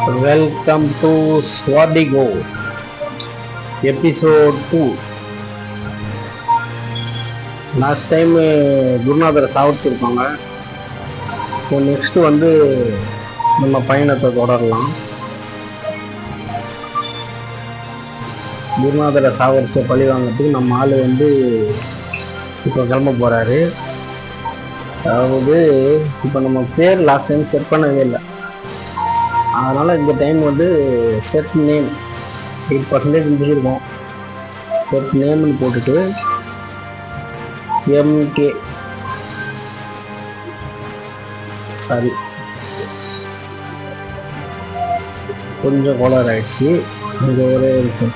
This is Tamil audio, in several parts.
வெல்கம் டு ஸ்வாடிகோ எபிசோட் டூ லாஸ்ட் டைம் குருநாதரை சாவிச்சிருப்பாங்க. ஸோ நெக்ஸ்ட்டு வந்து நம்ம பயணத்தை தொடரலாம். குருநாதரை சாவரிச்ச பழி வாங்கிறதுக்கு நம்ம ஆள் வந்து இப்போ கிளம்ப போகிறாரு அதாவது இப்போ நம்ம பேர் லாஸ்ட் டைம் செட் பண்ணவே இல்லை. அதனால் இந்த டைம் வந்து செட் நேம் எயிட் பர்சன்டேஜ் முடிச்சிருக்கோம் செட் நேம்னு போட்டுட்டு எம்கே சாரி கொஞ்சம் கோளாறு ஆயிடுச்சு. இது ஒரே நிமிஷம்.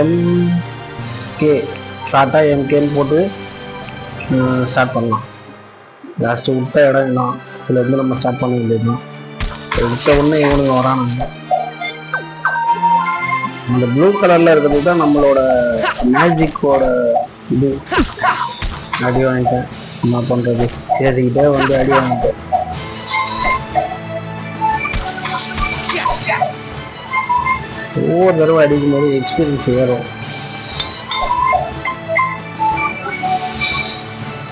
எம்கே ஷார்ட்டாக எம்கேன்னு போட்டு ஸ்டார்ட் பண்ணலாம். லாஸ்ட்டு விட்ட இடம் என்ன இதுலேருந்து நம்ம ஸ்டார்ட் பண்ண வேண்டியதுதான் விட்ட உடனே இவனுங்க வரானுங்க. அந்த ப்ளூ கலரில் இருக்கிறது தான் நம்மளோட மேஜிக்கோட இது. அடி வாங்கிட்டேன். என்ன பண்ணுறது பேசிக்கிட்டே வந்து அடி வாங்கிட்டேன். ஒவ்வொரு தடவை அடிக்கும் போது எக்ஸ்பீரியன்ஸ் ஏறும்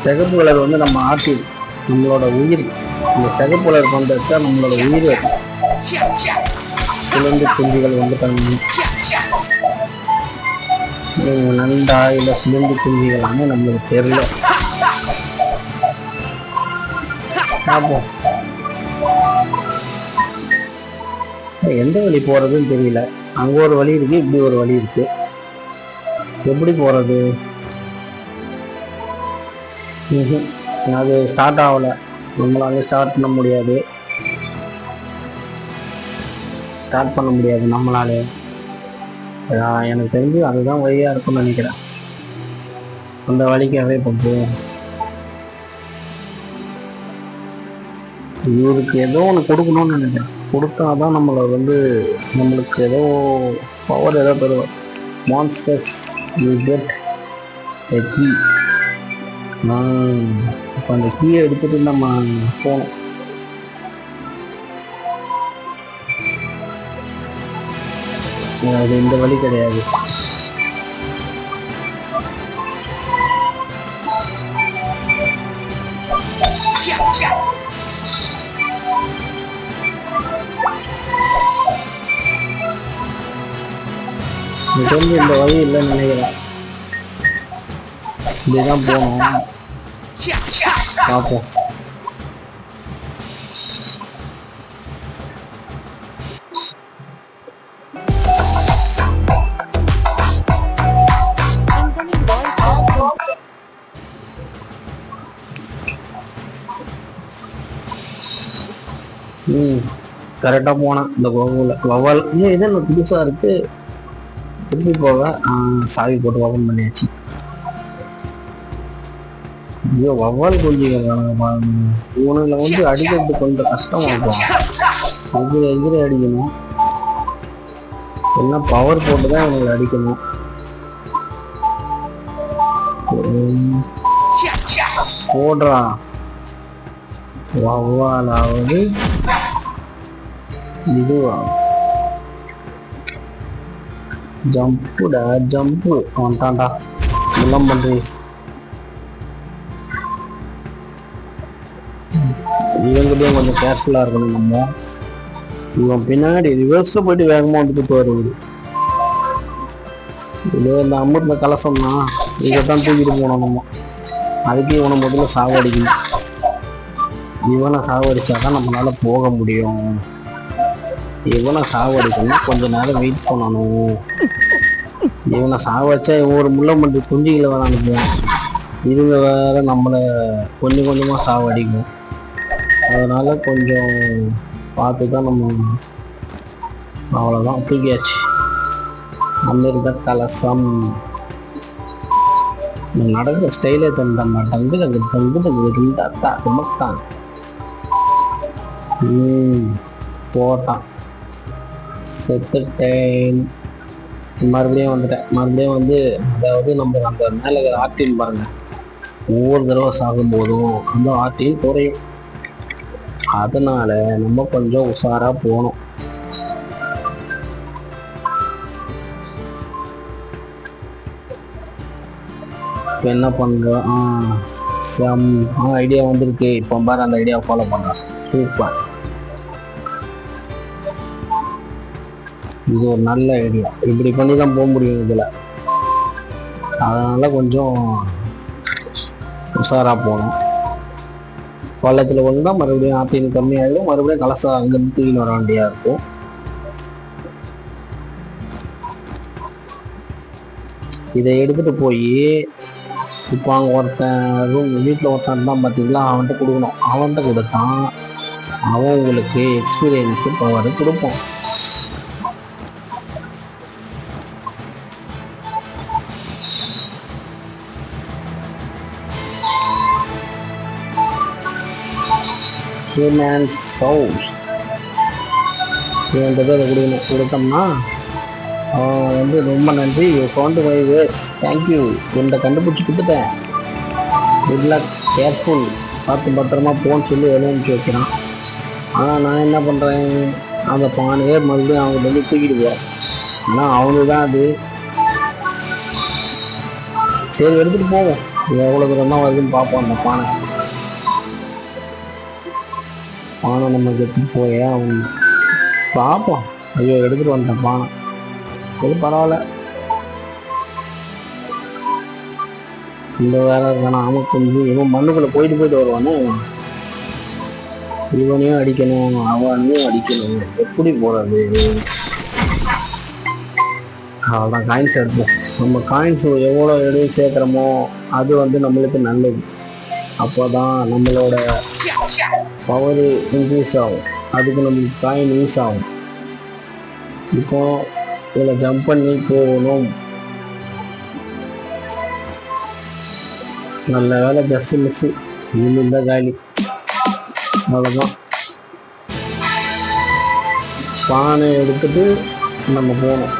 சிகப்பு கலர் வந்து நம்ம ஆட்டில் நம்மளோட உயிர் இந்த சிகப்பு கலர் பண்ணுறதுக்கா நம்மளோட உயிர் அது. குழந்தை குஞ்சுகள் வந்து பண்ணி நண்டா இல்லை சிலந்தி குஞ்சுகளான்னு நம்மளுக்கு தெரியல. பார்ப்போம். எந்த வழி போறதுன்னு தெரியல. அங்க ஒரு வழி இருக்கு இப்படி ஒரு வழி இருக்கு. எப்படி போறது? அது ஸ்டார்ட் ஆகலை. நம்மளால ஸ்டார்ட் பண்ண முடியாது. ஸ்டார்ட் பண்ண முடியாது நம்மளாலே. எனக்கு தெரிஞ்சு அதுதான் வழியாக இருக்கும்னு நினைக்கிறேன். அந்த வழிக்காகவே இப்போ இவருக்கு ஏதோ ஒன்று கொடுக்கணும்னு நினைக்கிறேன். கொடுத்தாதான் நம்மளை வந்து நம்மளுக்கு ஏதோ பவர் ஏதோ தருவார். Monsters you get a key இப்போ அந்த கீயை எடுத்துட்டு நம்ம போகணும் அது இந்த வழி கிடையாது இது தெரிஞ்சு இந்த வழி இல்லைன்னு நினைக்கிறேன் இப்படிதான் போகணும் பார்ப்போம் ம் கரெக்டாக போனேன். இந்த கோகுல வவால் ஏன் இது என்ன புதுசாக இருக்கு? திருப்பி போக சாவி போட்டு ஓப்பன் பண்ணியாச்சு. ஐயோ வவ்வால் பாருங்க இவனுங்களை வந்து அடிக்கிறது கொஞ்சம் கஷ்டமா இருக்கும் எதிர எதிர அடிக்கணும். என்ன பவர் போட்டு தான் இவங்களை அடிக்கணும். போடுறா வவ்வாலாவது இதுவா? ஜம்புடா ஜம்பு வந்துட்டான்டா எல்லாம் பண்றீ இவங்கிட்டையும் கொஞ்சம் கேர்ஃபுல்லாக இருக்கணும் நம்ம. இவன் பின்னாடி ரிவர்ஸில் போயிட்டு வேகமாக வந்துட்டு வருது இதே இந்த அமிர்த கலசம்னா இதை தான் தூக்கிட்டு போனோம் நம்ம. அதுக்கு இவனை முதல்ல சாவடிக்கணும். இவனை சாவடிச்சாதான் நம்மளால போக முடியும். இவனை சாவடிக்கணும்னா கொஞ்ச நேரம் வெயிட் பண்ணணும். இவனை சாவடிச்சா இவன் ஒரு முள்ளம்பன்றி குஞ்சுகளை வேற அனுப்புவான் இதுங்க வேற நம்மளை கொஞ்சம் கொஞ்சமாக சாவடிக்கும். அதனால கொஞ்சம் பார்த்து தான் நம்ம அவ்வளோதான் தூக்கியாச்சு அமிர்த கலசம். நடக்கிற ஸ்டைலே தந்த டங்கு டங்கு டங்கு இருந்தா தான் போட்டான். செத்துட்டேன். மறுபடியும் வந்துட்டேன். மறுபடியும் வந்து அதாவது நம்ம அந்த மேலே ஆக்டின் பாருங்க. ஒவ்வொரு தடவை சாகும்போதும் அந்த ஆர்டி குறையும். அதனால நம்ம கொஞ்சம் உஷாரா போகணும் என்ன பண்ணுறோம் ஆ, ஐடியா வந்திருக்கு. இப்போ பாரு அந்த ஐடியாவை ஃபாலோ பண்ணுறான் சூப்பர் இது ஒரு நல்ல ஐடியா இப்படி பண்ணி தான் போக முடியும் இதில். அதனால் கொஞ்சம் உஷாராக போகணும் பள்ளத்தில் விழுந்தா மறுபடியும் ஆத்தின் கம்மியாகிடும் மறுபடியும் கலசா அங்கேருந்து தூக்கின்னு வர வேண்டியா இருக்கும். இதை எடுத்துட்டு போய் இப்போ அங்கே ஒருத்தன் ரூம் வீட்டில் ஒருத்தன் தான் பார்த்தீங்களா அவன்கிட்ட கொடுக்கணும். அவன்கிட்ட கொடுத்தான் அவன் உங்களுக்கு எக்ஸ்பீரியன்ஸு பவர் கொடுப்பான். ஹியூமன் சவுல் இவன்கிட்ட போய் அதை கொடுக்கணும் கொடுத்தோம்னா அவன் வந்து ரொம்ப நன்றி. ஃபவுண்ட் மை வேஸ் தேங்க்யூ இந்த கண்டுபிடிச்சி கொடுத்துட்டேன். குட் லக் கேர்ஃபுல் பார்த்து பத்திரமா போன்னு சொல்லி வெளியே வைக்கிறான். ஆனால் நான் என்ன பண்ணுறேன் அந்த பானையே மறுபடியும் அவங்க வந்து தூக்கிட்டு போகிறேன் ஆனால் அவனு தான் அது. சரி எடுத்துகிட்டு போவோம். எவ்வளோ தூரம் தான் வருதுன்னு பார்ப்போம் அந்த பானை. பானை நம்ம கெட்டு போயே அவன் பார்ப்போம் ஐயோ எடுத்துகிட்டு வந்துட்டேன் பானை. சரி பரவாயில்ல. இந்த வேலை இருக்கானா அவன் கொஞ்சம் இவன் மண்ணுக்குள்ள போயிட்டு போயிட்டு வருவானே. இவனையும் அடிக்கணும் அவனையும் அடிக்கணும். எப்படி போறது? அவ்வளோதான் காயின்ஸ் எடுப்போம். நம்ம காயின்ஸ் எவ்வளோ எடு சேர்க்குறோமோ அது வந்து நம்மளுக்கு நல்லது. அப்போ தான் நம்மளோட பவர் இன்க்ரீஸ் ஆகும். அதுக்கு நம்மளுக்கு காயின் யூஸ் ஆகும். இப்போ இதில் ஜம்ப் பண்ணி போகணும். நல்ல வேலை ஜஸ்ட் மிஸ்ஸு இந்த காலி. அவ்வளோதான் பானை எடுத்துட்டு நம்ம போகணும்.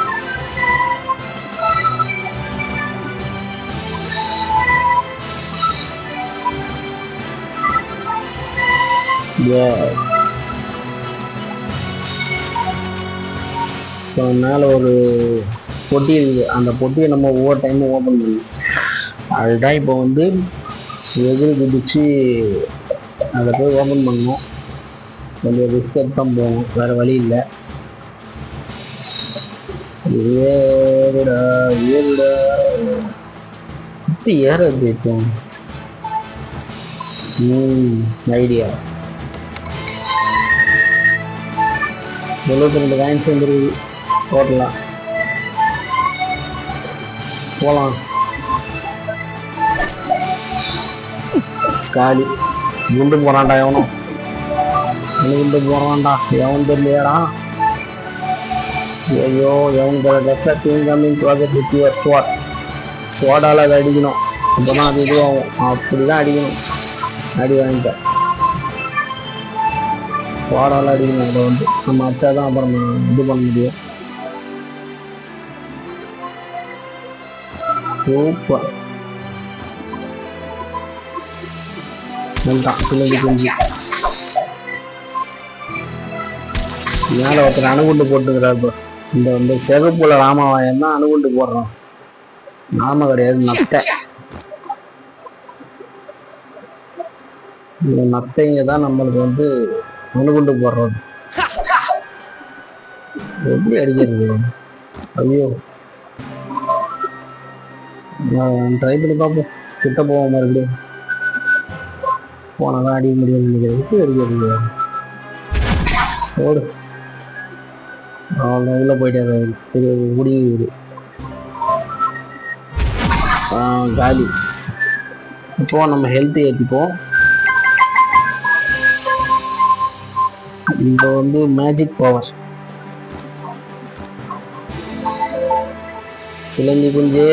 Yeah. இப்போ மேலே ஒரு பொட்டி இருக்குது. அந்த பொட்டியை நம்ம ஒவ்வொரு டைமும் ஓப்பன் பண்ணணும். அதுதான் இப்போ வந்து எதிர் குதிச்சு அதை போய் ஓப்பன் பண்ணணும். கொஞ்சம் ரிஸ்க் தான் போகணும். வேறு வழி இல்லை. ஏடா ஏடா இப்போ ஏறது இப்போ. ம் ஐடியா. எழுபத்தி ரெண்டு காயின்ஸ் வந்துருக்கு டோட்டலாக போகலாம் காலி. குண்டு போகிறான்டா எவனும். என்ன குண்டு போகிறான்டா எவன் தெரியலையாடா? ஐயோ எவன் லெஃப்டில் thing coming project with your swat ஸ்வாடால் அதை அடிக்கணும். அப்போ தான் அது இதுவாகும். அப்படி தான் அடிக்கணும். அடி வாங்கிட்டேன். ஸ்வாடால் அடிக்கணும் அதை வந்து நம்ம அச்சா தான் அப்புறம் இது பண்ண முடியும். சூப்பர். வந்துட்டான் சிலந்தி குஞ்சு மேலே ஒருத்தர் அணுகுண்டு போட்டுக்கிறாரு இந்த இந்த செகப்புல ராமாவாயம் தான் அணுகுண்டு போடுறோம். நாம கிடையாது நத்தை. இந்த நத்தைங்க தான் நம்மளுக்கு வந்து அணுகுண்டு போடுறது. எப்படி அடிக்கிறது? ஐயோ. ட்ரை பண்ணி பார்ப்போம். கிட்ட போவோம் மறுபடியும். போனால் தான் அடிக்க முடியும் நினைக்கிறேன். எப்படி அடிக்கிறது? ஓடு. அவ்வளோ உள்ளே போயிட்டாரு அவரு. இது ஆ, காலி. இப்போ நம்ம ஹெல்த் ஏற்றிப்போம் இந்த வந்து மேஜிக் பவர் சிலந்தி குஞ்சு.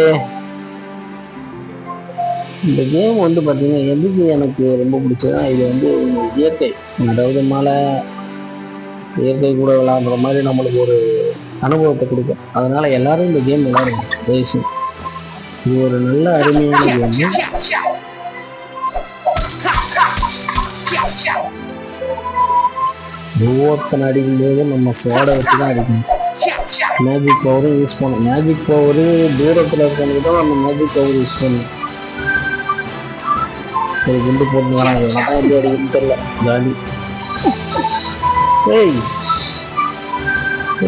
இந்த கேம் வந்து பார்த்தீங்கன்னா எதுக்கு எனக்கு ரொம்ப பிடிச்சதுன்னா இது வந்து இயற்கை. அதாவது மழை இயற்கை கூட விளையாடுற மாதிரி நம்மளுக்கு ஒரு அனுபவத்தை கொடுக்கும். அதனால எல்லாரும் இந்த கேம் விளையாடுங்க. தயவுசெய்து. இது ஒரு நல்ல அருமையான கேம் ஒவ்வொருத்தனை அடிக்கும்போது நம்ம சோடை வச்சு தான் அடிக்கணும். மேஜிக் பவரும் யூஸ் பண்ணணும். மேஜிக் பவரு தூரத்தில் இருக்கவங்க தான் நம்ம மேஜிக் பவர் யூஸ் பண்ணணும். ஒரு குண்டு போட்டு வராங்க எனக்கு எப்படி அடிக்கணும்னு தெரியல. ஜாலி. ஏய்.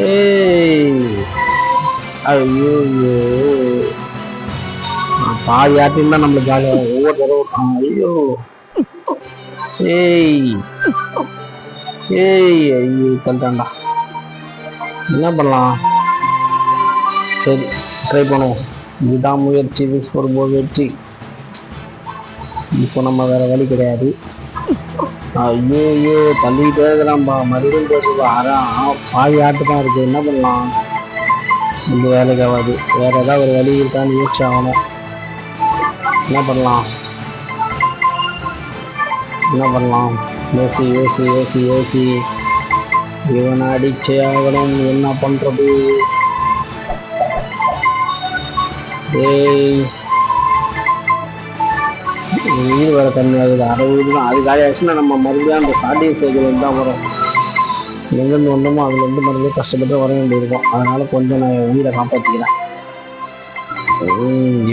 ஏய். ஐயோ பாதி ஆட்டியும் தான் நம்மளுக்கு ஜாலியாக ஒவ்வொரு தடவை. ஐயோ. ஏய். ஏய் ஐயோ தள்ளிட்டான்டா. என்ன பண்ணலாம்? சரி ட்ரை பண்ணுவோம். இதுதான் முயற்சி இது ஒரு முயற்சி. இப்போ நம்ம வேற வழி கிடையாது. ஐயோ ஐயோ தள்ளிக்கிட்டே இருக்கிறான்பா. மறுபடியும் பேசுவா. அதான் பாதி ஆட்டு தான் இருக்குது என்ன பண்ணலாம்? இந்த வேலைக்கு ஆகாது. வேற ஏதாவது ஒரு வழி இருக்கான்னு யோசிச்சு ஆகணும். என்ன பண்ணலாம்? என்ன பண்ணலாம்? யோசி யோசி யோசி யோசி இவனை அடிச்சே ஆகணும். என்ன பண்ணுறது ஏய். உயிர் வர தண்ணி அது அறுபது தான் அது காலி ஆச்சுன்னா நம்ம மறுபடியும் அந்த ஸ்டார்டிங் ஸ்டேஜில் தான் வரும். எங்கேருந்து வந்தோமோ அதுலேருந்து மறுபடியும் கஷ்டப்பட்டு வர வேண்டியிருக்கும். அதனால் கொஞ்சம் நான் உயிரை காப்பாற்றிக்கிறேன்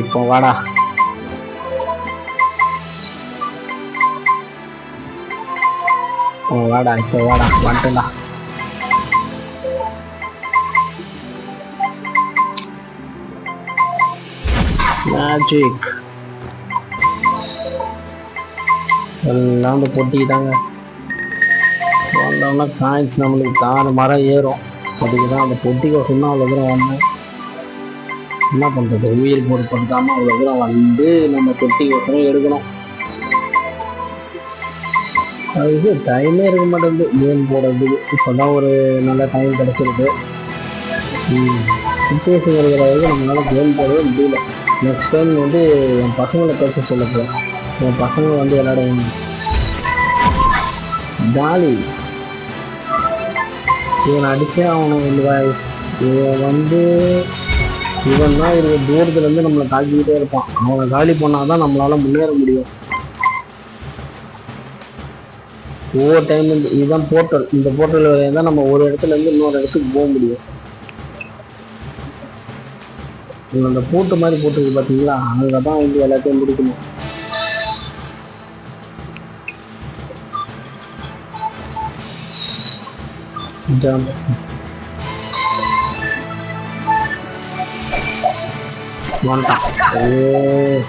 இப்போ வாடா. ஓ வாடா இப்போ வாடா வந்துட்டா மேஜிக் எல்லாம் வந்து பொட்டிக்கிட்டாங்க வந்தோம்னா காயின்ஸ் நம்மளுக்கு தாறு மரம் ஏறும். அதுக்கு தான் அந்த பொட்டிக்கு சொன்னால் அவ்வளோ தூரம் வந்தேன். என்ன பண்ணுறது உயிர் பொருட்படுத்தாமல் அவ்வளோ தூரம் வந்து நம்ம பொட்டி ஒசரம் எடுக்கணும். அதுக்கு டைமே இருக்க மாட்டேங்குது. கேம் போடுறதுக்கு இப்போ தான் ஒரு நல்ல டைம் கிடச்சிருக்கு. சுச்சுவேஷன் இருக்கிற வரைக்கும் நம்மளால் கேம் போடவே முடியல. நெக்ஸ்ட் டைம் வந்து என் பசங்களை பேச சொல்ல போகிறேன் என் பசங்க வந்து விளையாடுவாங்க. ஜாலி. இவனை அடிச்சே அவனை வந்து இவன் வந்து இவன் தான் ஒரு தூரத்துலேருந்து நம்மளை தாக்கிக்கிட்டே இருப்பான். அவனை காலி பண்ணாதான் நம்மளால் முன்னேற முடியும். ஒவ்வொரு டைம் இதுதான் போர்ட்டல் இந்த போர்ட்டல் வரையும் தான் நம்ம ஒரு இடத்துல இருந்து இன்னொரு இடத்துக்கு போக முடியும். அந்த பூட்டு மாதிரி போட்டுருக்கு பார்த்தீங்களா அங்கே தான் வந்து எல்லாத்தையும் முடிக்கணும். வந்துட்டான் ஓ.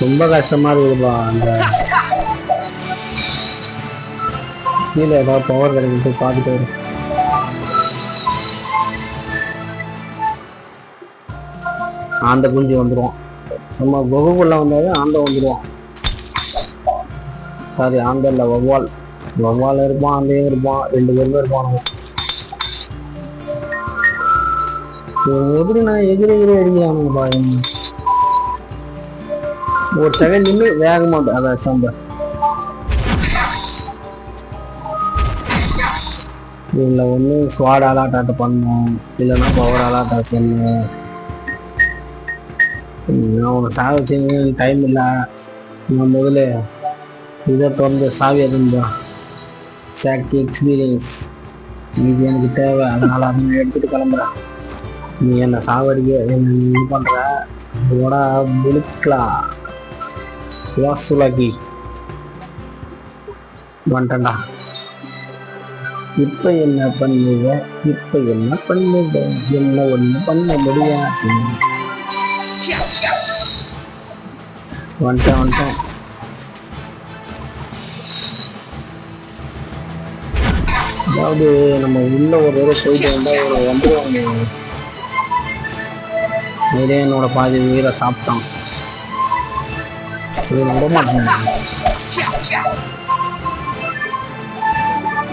ரொம்ப கஷ்டமா இருக்குதுப்பா அந்த கீழே ஏதாவது பவர் கிடைக்கும் பார்த்துட்டு வரும். ஆந்த குஞ்சு வந்துடும் நம்ம குகைக்குள்ள வந்தாவே ஆந்த வந்துடுவான் சாரி ஆந்த இல்லை வவ்வால் வவ்வால் இருப்பான் ஆந்தையும் இருப்பான் ரெண்டு பேருமே இருப்பானுங்க. எப்படி நான் எதிரி எதிரி அடிக்கிறானுங்க பாருங்க. ஒரு செகண்ட் நின்று வேகமாக அதான் சம்ப இதில் ஒன்று ஸ்வாட் அலாட்டாட்டு பண்ணணும் இல்லைன்னா பவர் அலாட்டா பண்ணணும் நான் உன்னை சாக வச்சுங்க டைம் இல்லை. நான் முதல்ல இதை திறந்து சாவி இருந்தா சாக்கி எக்ஸ்பீரியன்ஸ் இது எனக்கு தேவை. அதனால் அதை நான் கிளம்புறேன். நீ என்னை சாவடிக்க என்ன நீ இது பண்ணுற அதோட முழுக்கலாம் வாசுலாக்கி வந்துட்டேன்டா. இப்போ என்ன பண்ணுவ? இப்போ என்ன பண்ணுவ? என்ன ஒன்று பண்ண முடியாது. வந்துட்டேன் வந்துட்டேன் அதாவது நம்ம உள்ள ஒரு தடவை போயிட்டு வந்தால் ஒரு வந்துடுவாங்க இதே என்னோட பாதி உயிரை சாப்பிட்டான். இது விட மாட்டேன்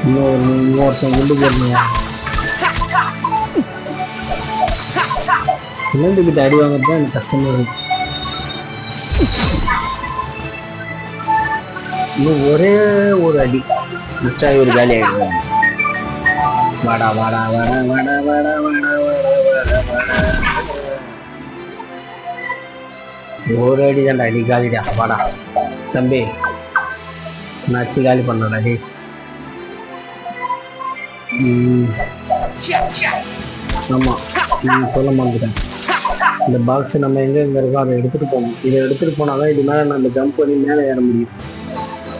இன்னொரு இன்னொருத்தன் குண்டு போடணும் சிலந்துக்கிட்ட அடி வாங்குறது தான் எனக்கு கஷ்டமா இருக்கு இன்னும் ஒரே ஒரு அடி மிச்சா ஒரு காலி ஆயிடுவாங்க வாடா வாடா வாடா வாடா வாடா வாடா வாடா வாடா வாடா ஒரு அடி. தான்டா அடி காலிடா வாடா தம்பி நான் அச்சு காலி பண்ணடா டேய் ஆமாம் சொல்ல மாட்டேன் இந்த பாக்ஸ் நம்ம எங்கே எங்கே இருக்கோ அதை எடுத்துகிட்டு போகணும். இதை எடுத்துகிட்டு போனால் தான் இது மேலே நம்ம ஜம்ப் பண்ணி மேலே ஏற முடியும்.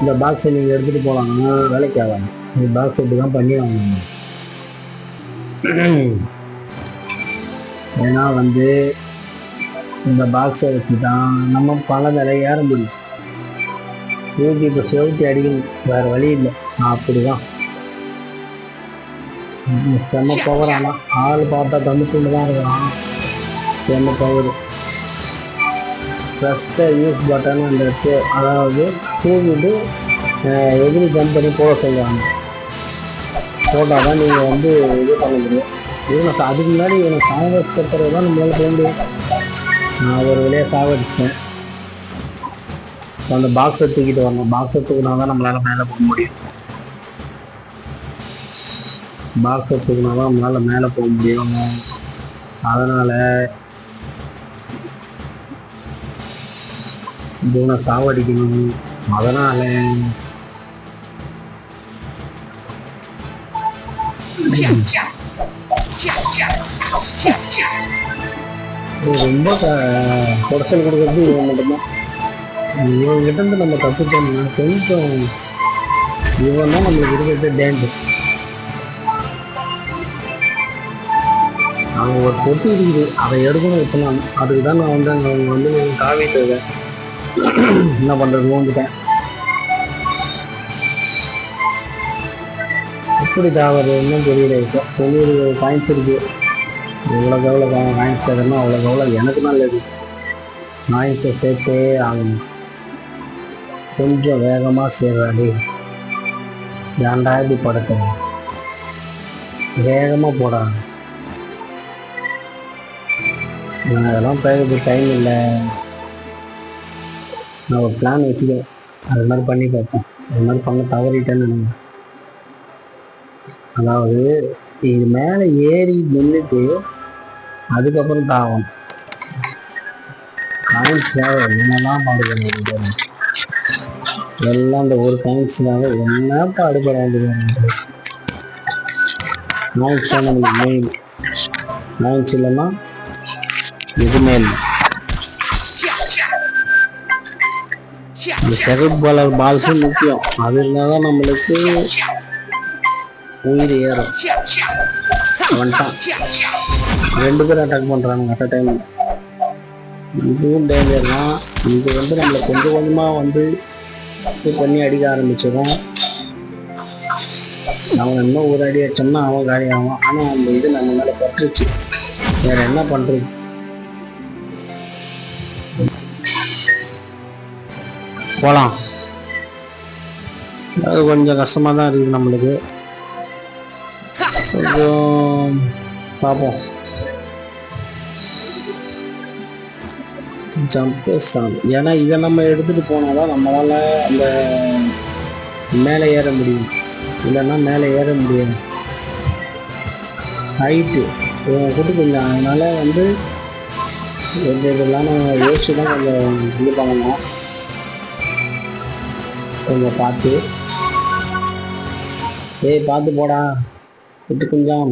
இந்த பாக்ஸை நீங்கள் எடுத்துகிட்டு போகலாம்னா வேலைக்கு ஆகாது. இந்த பாக்ஸ் இப்படி தான் பண்ணி ஆகணும் ஏன்னா வந்து இந்த பாக்ஸை வச்சு தான் நம்ம பல வேலை ஏற முடியும். தூக்கி இப்போ செவுத்தி அடிக்கணும். வேறு வழி இல்லை. நான் அப்படி தான் செம்ம பவர் ஆனால் ஆள் பார்த்தா தம்பி தான் இருக்கான். செம்ம பவர் ஃபஸ்ட்டு யூஸ் பட்டன் அந்த அதாவது தூக்கிட்டு எதிரி ஜம்ப் பண்ணி போட சொல்லுவாங்க. போட்டால் தான் நீங்கள் வந்து இது பண்ண முடியும். இவனை அதுக்கு முன்னாடி இவனை சாவடிக்கிறது தான் நம்மளால போக நான் ஒரு வழியாக சாவடிச்சிட்டேன் அந்த பாக்ஸை தூக்கிட்டு வரணும். பாக்ஸை தூக்கினா தான் நம்மளால மேலே போக முடியும். பாக்ஸ் எடுத்துக்கினா தான் நம்மளால மேலே போக முடியும். அதனால இவனை சாவடிக்கணும். அதனால இது ரொம்ப குடச்சல் கொடுக்கறது இவன் மட்டும்தான். இவன்கிட்ட இருந்து நம்ம தப்பிச்சோம்னா கொஞ்சம் இவன் தான் நம்மளுக்கு இருக்கிறது டேஞ்சர் அங்கே ஒரு பொட்டி இருக்குது அதை எடுக்கணும் இப்போ நான் அதுக்கு தான் நான் வந்து அங்கே அவங்க வந்து காவிட்டு இருக்கேன் என்ன பண்ணுறது வந்துட்டேன் எப்படி தாவறது இன்னும் தெரியல இப்போ. தொண்ணூறு காயின்ஸ் இருக்குது எவ்வளோக்கு எவ்வளோ காயின்ஸ் சேர்க்கணும் அவ்வளோக்கு எவ்வளோ எனக்கு நல்லது. காயின்ஸை சேர்த்தே ஆகணும். கொஞ்சம் வேகமாக சேர்றாடி ஏன்டா இப்படி வேகமாக போடாது நான் அதெல்லாம் பேருக்கு டைம் இல்லை. நான் ஒரு பிளான் வச்சுக்கேன் அது மாதிரி பண்ணி பார்ப்பேன் அது மாதிரி பண்ண தவறிட்டேன்னு நினைக்கிறேன். அதாவது இது மேலே ஏறி நின்றுட்டு அதுக்கப்புறம் தாவம் காயின்ஸ்க்காக என்னெல்லாம் பாடுபட எல்லாம் இந்த ஒரு காயின்ஸ்க்காக என்ன பாடுபட வேண்டியது காயின்ஸ் தான் நம்மளுக்கு மெயின் காயின்ஸ் இல்லைன்னா எதுவுமே இல்லை. இந்த செகண்ட் பாலர் பால்ஸும் முக்கியம். அது இருந்தால் தான் நம்மளுக்கு உயிர் ஏறும். வந்துட்டான் ரெண்டு பேரும் அட்டாக் பண்ணுறாங்க அட் அ டைம் இதுவும் டேஞ்சர் தான். இது வந்து நம்மளை கொஞ்சம் கொஞ்சமாக வந்து இது பண்ணி அடிக்க ஆரம்பிச்சிடும். அவன் இன்னும் ஒரு அடி அடிச்சோம்னா அவன் காலி ஆகும் ஆனால் அந்த இது நம்ம மேலே பட்டுருச்சு. வேறு என்ன பண்ணுறது போகலாம் அது கொஞ்சம் கஷ்டமாக தான் இருக்குது நம்மளுக்கு. கொஞ்சம் பார்ப்போம் ஜம்ப் சாங் ஏன்னா இதை நம்ம எடுத்துகிட்டு போனால் தான் நம்மளால் அந்த மேலே ஏற முடியும். இல்லைன்னா மேலே ஏற முடியாது. ஹைட்டு கூட்டு கொஞ்சம் அதனால் வந்து எந்த இதெல்லாம் யோசிச்சு தான் கொஞ்சம் இது பண்ணணும். கொஞ்சம் பார்த்து ஏய் பார்த்து போடா விட்டு கொஞ்சம்.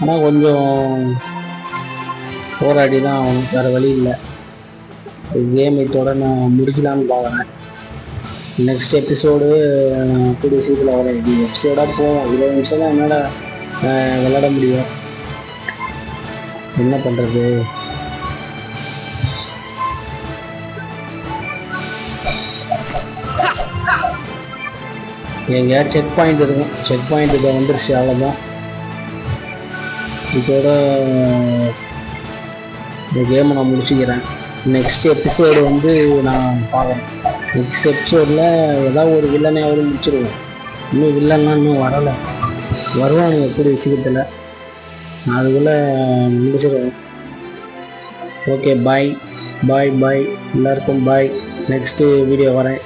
ஆனால் கொஞ்சம் போராடி தான் ஆகணும் வேறு வழி இல்லை. கேம் இதோட நான் முடிக்கலான்னு பார்க்குறேன் நெக்ஸ்ட் எபிசோடு கூடிய சீக்கிரம் வர இது எபிசோடாக போவோம். இருபது நிமிஷம் தான் என்னால் விளையாட முடியும். என்ன பண்ணுறது எங்கேயாவது செக் பாயிண்ட் இருக்கும். செக் பாயிண்ட் இதை வந்துருச்சு அவ்வளோதான் இதோட இந்த கேமை நான் முடிச்சுக்கிறேன். நெக்ஸ்ட் எபிசோடு வந்து நான் பார்க்குறேன் நெக்ஸ்ட் எபிசோடில் ஏதாவது ஒரு வில்லனையாவது முடிச்சிருவேன் இன்னும் வில்லன்லாம் இன்னும் வரலை. வருவானுங்க எப்படி விஷயத்தில் நான் அதுக்குள்ளே முடிச்சிருவேன். ஓகே பாய் பாய் பாய் எல்லாருக்கும் பாய் நெக்ஸ்ட்டு வீடியோ வரேன்.